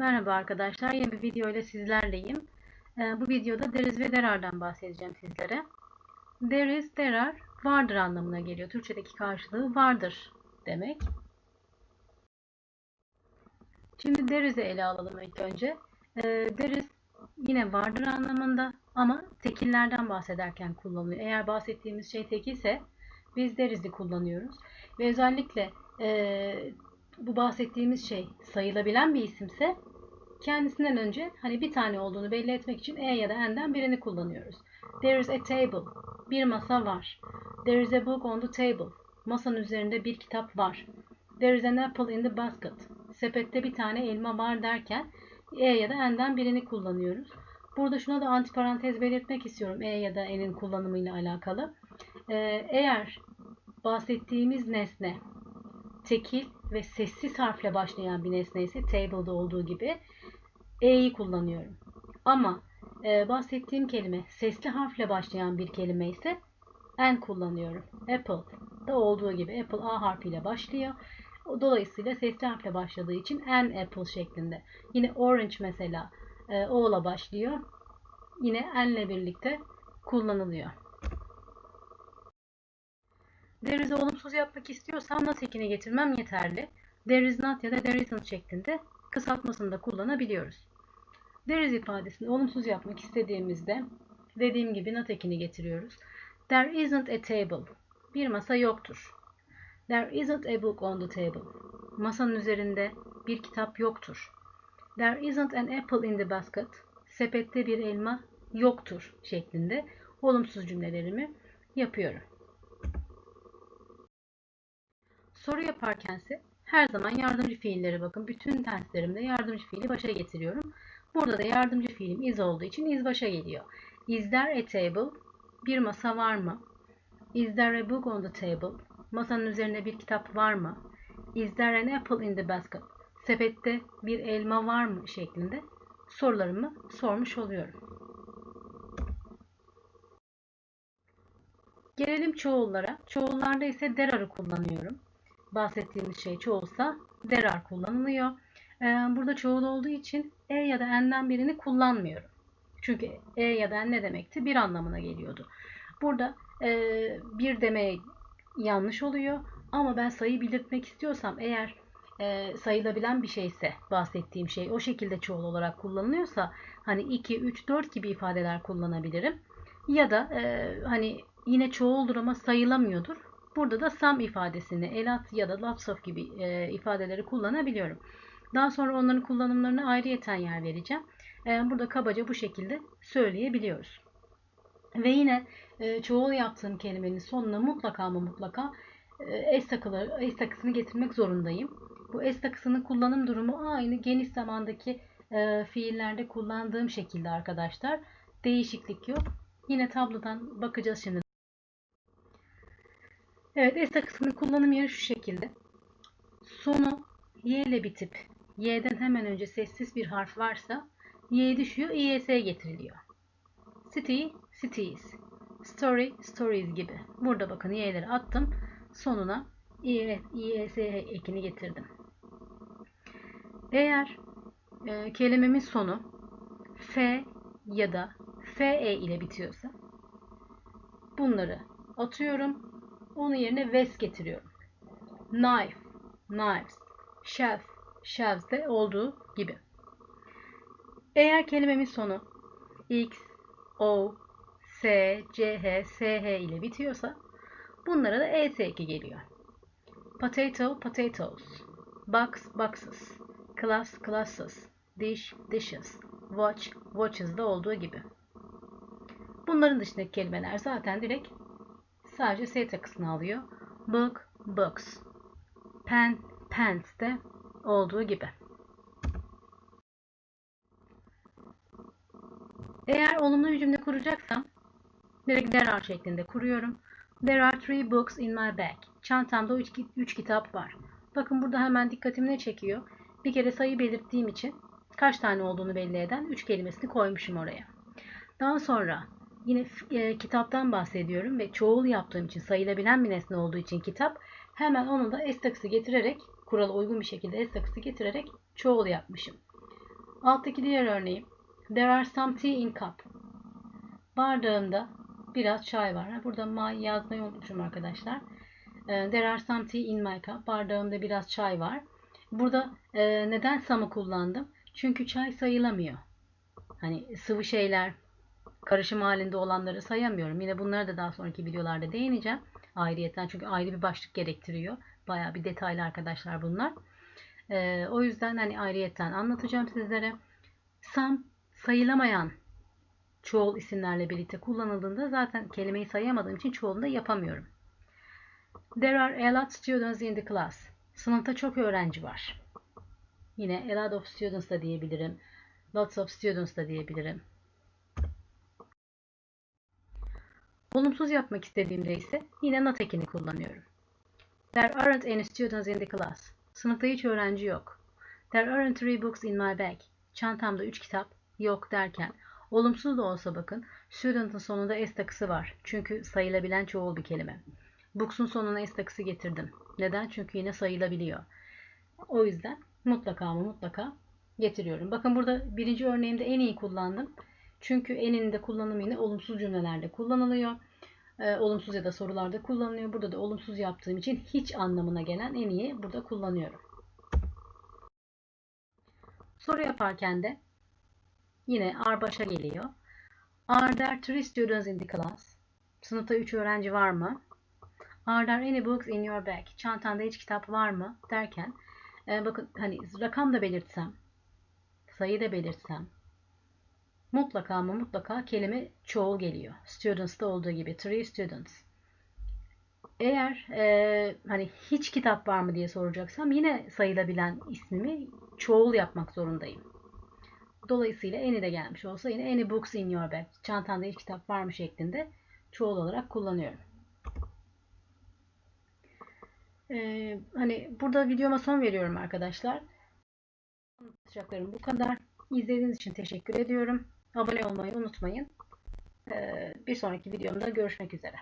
Merhaba arkadaşlar, yeni bir video ile sizlerleyim. Ee, bu videoda is ve there are'dan bahsedeceğim sizlere. There are, vardır anlamına geliyor. Türkçedeki karşılığı vardır demek. Şimdi there is'i ele alalım ilk önce. Ee, there is yine vardır anlamında ama tekillerden bahsederken kullanılıyor. Eğer bahsettiğimiz şey tekilse biz there is'i kullanıyoruz. Ve özellikle e, bu bahsettiğimiz şey sayılabilen bir isimse kendisinden önce hani bir tane olduğunu belli etmek için e ya da n'den birini kullanıyoruz. There is a table. Bir masa var. There is a book on the table. Masanın üzerinde bir kitap var. There is an apple in the basket. Sepette bir tane elma var derken e ya da n'den birini kullanıyoruz. Burada şuna da antiparantez belirtmek istiyorum e ya da n'in kullanımıyla alakalı. Ee, eğer bahsettiğimiz nesne tekil ve sessiz harfle başlayan bir nesne ise table'da olduğu gibi e'yi kullanıyorum. Ama e, bahsettiğim kelime sesli harfle başlayan bir kelime ise n kullanıyorum. Apple da olduğu gibi Apple A harfiyle başlıyor. Dolayısıyla sesli harfle başladığı için n apple şeklinde. Yine orange mesela e, O'la başlıyor. Yine n ile birlikte kullanılıyor. There is'i olumsuz yapmak istiyorsam not ekini getirmem yeterli. There is not ya da there isn't şeklinde kısaltmasını da kullanabiliyoruz. There is ifadesini olumsuz yapmak istediğimizde dediğim gibi not ekini getiriyoruz. There isn't a table. Bir masa yoktur. There isn't a book on the table. Masanın üzerinde bir kitap yoktur. There isn't an apple in the basket. Sepette bir elma yoktur şeklinde olumsuz cümlelerimi yapıyorum. Soru yaparkense her zaman yardımcı fiillere bakın. Bütün tenslerimde yardımcı fiili başa getiriyorum. Burada da yardımcı fiilim is olduğu için is başa geliyor. Is there a table? Bir masa var mı? Is there a book on the table? Masanın üzerinde bir kitap var mı? Is there an apple in the basket? Sepette bir elma var mı? şeklinde sorularımı sormuş oluyorum. Gelelim çoğullara. Çoğullarda ise there are'ı kullanıyorum bahsettiğimiz şey çoğulsa there are kullanılıyor. Ee, burada çoğul olduğu için e ya da n'den birini kullanmıyorum. Çünkü e ya da n ne demekti? Bir anlamına geliyordu. Burada e, bir demeye yanlış oluyor. Ama ben sayı belirtmek istiyorsam eğer e, sayılabilen bir şeyse bahsettiğim şey o şekilde çoğul olarak kullanılıyorsa hani 2, 3, 4 gibi ifadeler kullanabilirim. Ya da e, hani yine çoğuldur ama sayılamıyordur. Burada da some ifadesini elat ya da lots of gibi e, ifadeleri kullanabiliyorum. Daha sonra onların kullanımlarına ayrıyeten yer vereceğim. E, burada kabaca bu şekilde söyleyebiliyoruz. Ve yine e, çoğul yaptığım kelimenin sonuna mutlaka ama mutlaka e, s takıları, s takısını getirmek zorundayım. Bu s takısının kullanım durumu aynı geniş zamandaki e, fiillerde kullandığım şekilde arkadaşlar. Değişiklik yok. Yine tablodan bakacağız şimdi. Evet ESA kısmının kullanım yeri şu şekilde. Sonu Y ile bitip Y'den hemen önce sessiz bir harf varsa Y düşüyor IS'ye getiriliyor. City, cities. Story, stories gibi. Burada bakın Y'leri attım. Sonuna IS ekini getirdim. Eğer e, kelimemin sonu F ya da FE ile bitiyorsa bunları atıyorum onun yerine wes getiriyorum. Knife, knives, shelf, shelves'de olduğu gibi. Eğer kelimemin sonu x, o, s, ch, sh ile bitiyorsa bunlara da es eki geliyor. Potato, potatoes. Box, boxes. Class, classes. Dish, dishes. Watch, watches'da olduğu gibi. Bunların dışındaki kelimeler zaten direkt sadece S takısını alıyor. Book, books. Pen, pens de olduğu gibi. Eğer olumlu bir cümle kuracaksam direkt there are şeklinde kuruyorum. There are three books in my bag. Çantamda 3 kitap var. Bakın burada hemen dikkatimi ne çekiyor? Bir kere sayı belirttiğim için kaç tane olduğunu belli eden 3 kelimesini koymuşum oraya. Daha sonra Yine e, kitaptan bahsediyorum ve çoğul yaptığım için sayılabilen bir nesne olduğu için kitap hemen onu da s takısı getirerek kurala uygun bir şekilde s takısı getirerek çoğul yapmışım. Alttaki diğer örneğim. There are some tea in cup. Bardağımda biraz çay var. Burada my yazmayı unutmuşum arkadaşlar. Ee, There are some tea in my cup. Bardağımda biraz çay var. Burada e, neden some'ı kullandım? Çünkü çay sayılamıyor. Hani sıvı şeyler, karışım halinde olanları sayamıyorum. Yine bunlara da daha sonraki videolarda değineceğim. Ayrıyeten çünkü ayrı bir başlık gerektiriyor. Bayağı bir detaylı arkadaşlar bunlar. Ee, o yüzden hani ayrıyeten anlatacağım sizlere. Sam sayılamayan çoğul isimlerle birlikte kullanıldığında zaten kelimeyi sayamadığım için çoğulunu da yapamıyorum. There are a lot students in the class. Sınıfta çok öğrenci var. Yine a lot of students da diyebilirim. Lots of students da diyebilirim. Olumsuz yapmak istediğimde ise yine not ekini kullanıyorum. There aren't any students in the class. Sınıfta hiç öğrenci yok. There aren't three books in my bag. Çantamda üç kitap yok derken olumsuz da olsa bakın student'ın sonunda s takısı var. Çünkü sayılabilen çoğul bir kelime. Books'un sonuna s takısı getirdim. Neden? Çünkü yine sayılabiliyor. O yüzden mutlaka ama mutlaka getiriyorum. Bakın burada birinci örneğimde en iyi kullandım. Çünkü eninin de kullanımı yine olumsuz cümlelerde kullanılıyor. Ee, olumsuz ya da sorularda kullanılıyor. Burada da olumsuz yaptığım için hiç anlamına gelen en iyi burada kullanıyorum. Soru yaparken de yine are başa geliyor. Are there three students in the class? Sınıfta 3 öğrenci var mı? Are there any books in your bag? Çantanda hiç kitap var mı? Derken e, bakın hani rakam da belirtsem, sayı da belirtsem mutlaka ama mutlaka kelime çoğul geliyor. Students'ta olduğu gibi. Three students. Eğer e, hani hiç kitap var mı diye soracaksam yine sayılabilen ismimi çoğul yapmak zorundayım. Dolayısıyla any de gelmiş olsa yine any books in your bag. Çantanda hiç kitap var mı şeklinde çoğul olarak kullanıyorum. Ee, hani burada videoma son veriyorum arkadaşlar. Anlatacaklarım bu kadar. İzlediğiniz için teşekkür ediyorum. Abone olmayı unutmayın. Ee, bir sonraki videomda görüşmek üzere.